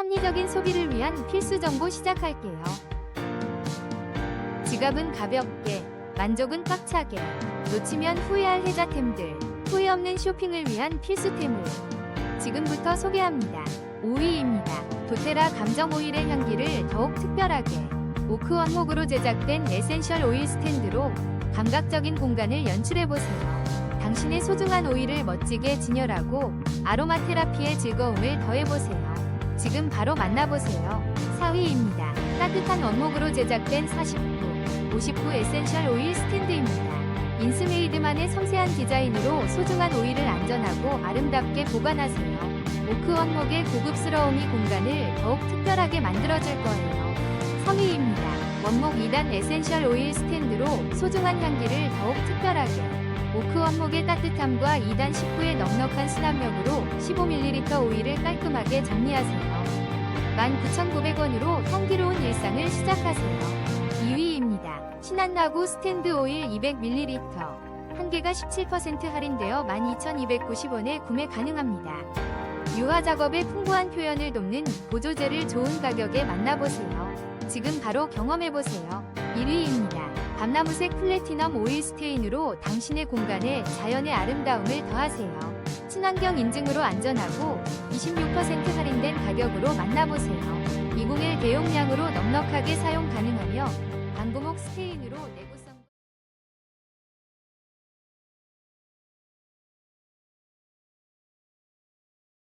합리적인 소비를 위한 필수 정보 시작할게요. 지갑은 가볍게, 만족은 꽉차게, 놓치면 후회할 혜자템들, 후회 없는 쇼핑을 위한 필수템을 지금부터 소개합니다. 5위입니다. 도테라 감정 오일의 향기를 더욱 특별하게 오크 원목으로 제작된 에센셜 오일 스탠드로 감각적인 공간을 연출해보세요. 당신의 소중한 오일을 멋지게 진열하고 아로마 테라피의 즐거움을 더해보세요. 지금 바로 만나보세요. 4위입니다. 따뜻한 원목으로 제작된 40부, 50부 에센셜 오일 스탠드입니다. 인스메이드만의 섬세한 디자인으로 소중한 오일을 안전하고 아름답게 보관하세요. 오크 원목의 고급스러움이 공간을 더욱 특별하게 만들어줄 거예요. 3위입니다. 원목 2단 에센셜 오일 스탠드로 소중한 향기를 더욱 특별하게 오크 원목의 따뜻함과 2단 19의 넉넉한 수납력으로 15ml 오일을 깔끔하게 정리하세요. 19,900원으로 향기로운 일상을 시작하세요. 2위입니다. 신한나구 스탠드 오일 200ml. 한 개가 17% 할인되어 12,290원에 구매 가능합니다. 유화 작업의 풍부한 표현을 돕는 보조제를 좋은 가격에 만나보세요. 지금 바로 경험해보세요. 1위입니다. 밤나무색 플래티넘 오일 스테인으로 당신의 공간에 자연의 아름다움을 더하세요. 친환경 인증으로 안전하고 26% 할인된 가격으로 만나보세요. 201 대용량으로 넉넉하게 사용 가능하며